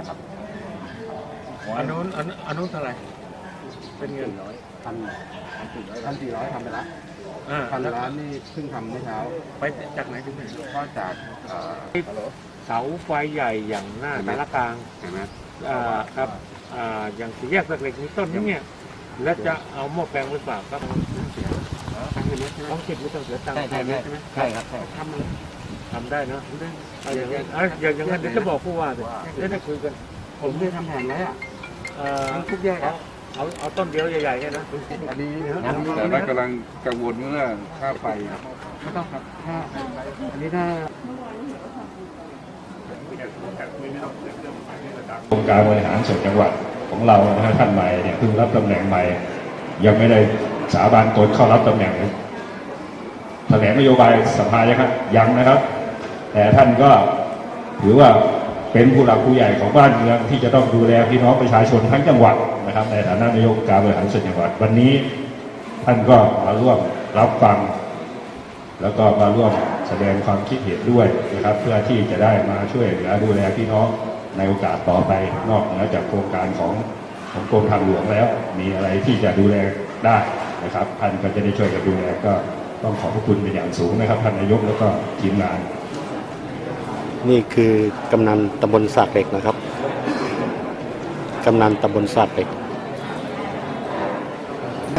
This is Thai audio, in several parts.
แล้วครับอันนู้นอันนู้นอันนู้นเท่าไหร่เป็นเงินร้อยพันพันสี่ร้อยทำไปละอ่าพันแล้วล้านนี่เพิ่งทำเมื่อเช้าไปจากไหนถึงไหนก็จากเอ่อฮัลโหลเสาไฟใหญ่อย่างหน้าเห็นไหมสารกลางเห็นไหมอ่าครับอ่าอย่างสี่แยกสักเหล็กนี้ต้นนี้เนี่ยแล้วจะเอาหม้อแปลงไปฝากครับต้องคิดไม่ต้องเสียตังค์ใช่ใช่ใช่ใช่ไหมใช่ครับใช่ทำเลย ทำได้เนอะเอาอย่างนั้นเอาอย่างอย่างนั้นเดี๋ยวจะบอกผู้ว่าสิจะได้คุยกัน ผมได้ทำแผนไว้อะเอ่อทุกแยกครับเอาเอาต้นเดียวใหญ่ๆเนี่ยนะอันนี้อันนี้แต่ว่ากำลังกังวลเรื่องค่าไฟไม่ต้องครับถ้าอันนี้ถ้า องค์การบริหารส่วนจังหวัดของเรานะฮะท่านใหม่เนี่ยเพิ่งรับตำแหน่งใหม่ ยังไม่ได้สาบานตนเข้ารับตำแหน่งแถลงนโยบายสภายังครับยังนะครับ แต่ท่านก็ถือว่าเป็นผู้หลักผู้ใหญ่ของบ้านเมืองที่จะต้องดูแลพี่น้องประชาชนทั้งจังหวัดนะครับ ในฐานะนายกการบริหารส่วนจังหวัดวันนี้ท่านก็มาร่วมรับฟัง แล้วก็มาร่วมแสดงความคิดเห็นด้วยนะครับ เพื่อที่จะได้มาช่วยเหลือดูแลพี่น้องในโอกาสต่อไปนอกเหนือจากโครงการของของกรมทางหลวงแล้ว มีอะไรที่จะดูแลได้นะครับท่านก็จะได้ช่วยกันดูแลก็ต้องขอบพระคุณเป็นอย่างสูงนะครับท่านนายกแล้วก็ทีมงาน นี่คือกำนันตำบลสากเหล็กนะครับ กำนันตำบลสากเหล็ก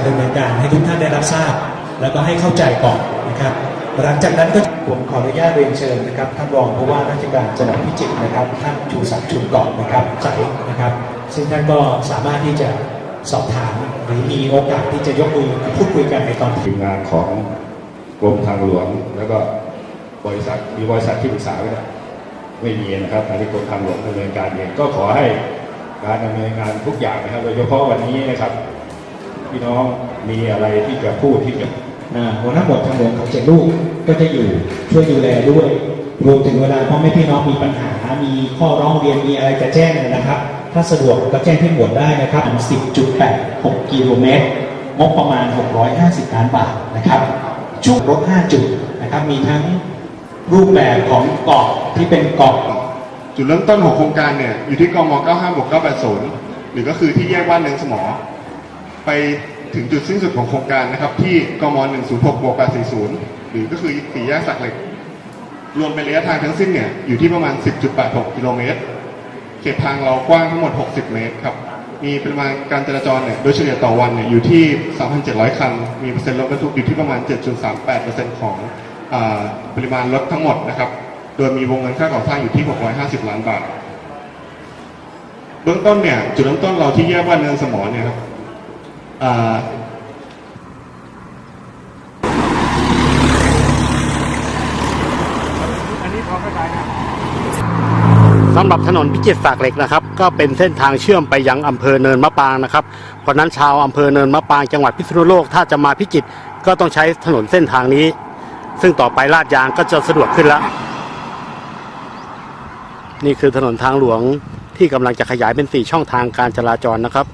ดำเนินการให้ทุกท่านได้รับทราบ แล้วก็ให้เข้าใจก่อนนะครับ หลังจากนั้นก็ผมขออนุญาตเรียนเชิญนะครับท่านรองผู้ว่าราชการจังหวัดพิจิตรนะครับ ท่านชูศักดิ์ชุนเกาะนะครับใจนะครับ ซึ่งท่านก็สามารถที่จะสอบถามหรือมีโอกาสที่จะยกมือพูดคุยกันในตอนที่ทีมงานของกรมทางหลวง แล้วก็บริษัทมีบริษัทที่ปรึกษาไหมเนี่ย ไม่มีนะครับทางที่กรมทางหลวงดำเนินการเองก็ขอให้การดำเนินงานทุกอย่างนะครับโดยเฉพาะวันนี้นะครับพี่น้องมีอะไรที่จะพูดที่จะหัวหน้าหมดทางหลวงของเจ็ดลูกก็จะอยู่ช่วยดูแลด้วย รวมถึงเวลาพ่อแม่พี่น้องมีปัญหา มีข้อร้องเรียนมีอะไรจะแจ้งนะครับ ถ้าสะดวกก็แจ้งที่หมวดได้นะครับ10.86 กิโลเมตรงบประมาณ 650 ล้านบาทนะครับชุดรถ 5 จุดนะครับมีทั้ง รูปแบบของเกาะที่เป็นเกาะจุดเริ่มต้นของโครงการเนี่ยอยู่ที่กม 95บวก980 หรือก็คือที่แยกบ้านเนิงสมอ ไปถึงจุดสิ้นสุดของโครงการนะครับ ที่กม 106บวก840 หรือก็คือสี่แยกสักเหล็ก รวมเป็นระยะทางทั้งสิ้นเนี่ยอยู่ที่ประมาณ 10.86 กิโลเมตร เขตทางเรากว้างทั้งหมด 60 เมตรครับ มีปริมาณการจราจรเนี่ยโดยเฉลี่ยต่อวันเนี่ยอยู่ที่ 3,700 คัน มีเปอร์เซ็นต์รถบรรทุกอยู่ที่ประมาณ 7.38%ของอา ปริมาณรถทั้งหมดนะครับ โดยมีวงเงินค่าก่อสร้างอยู่ที่ 650 ล้านบาท เบื้องต้นเนี่ยจุดเริ่มต้นเราที่แยกบ้านเนินสมอเนี่ยครับสำหรับถนนพิจิตรสากเหล็กนะครับ ก็เป็นเส้นทางเชื่อมไปยังอำเภอเนินมะปรางนะครับ เพราะนั้นชาวอำเภอเนินมะปรางจังหวัดพิษณุโลกถ้าจะมาพิจิตรก็ต้องใช้ถนนเส้นทางนี้ ซึ่งต่อไปลาดยางก็จะสะดวกขึ้นแล้ว นี่คือถนนทางหลวงที่กำลังจะขยายเป็น 4 ช่องทางการจราจรนะครับ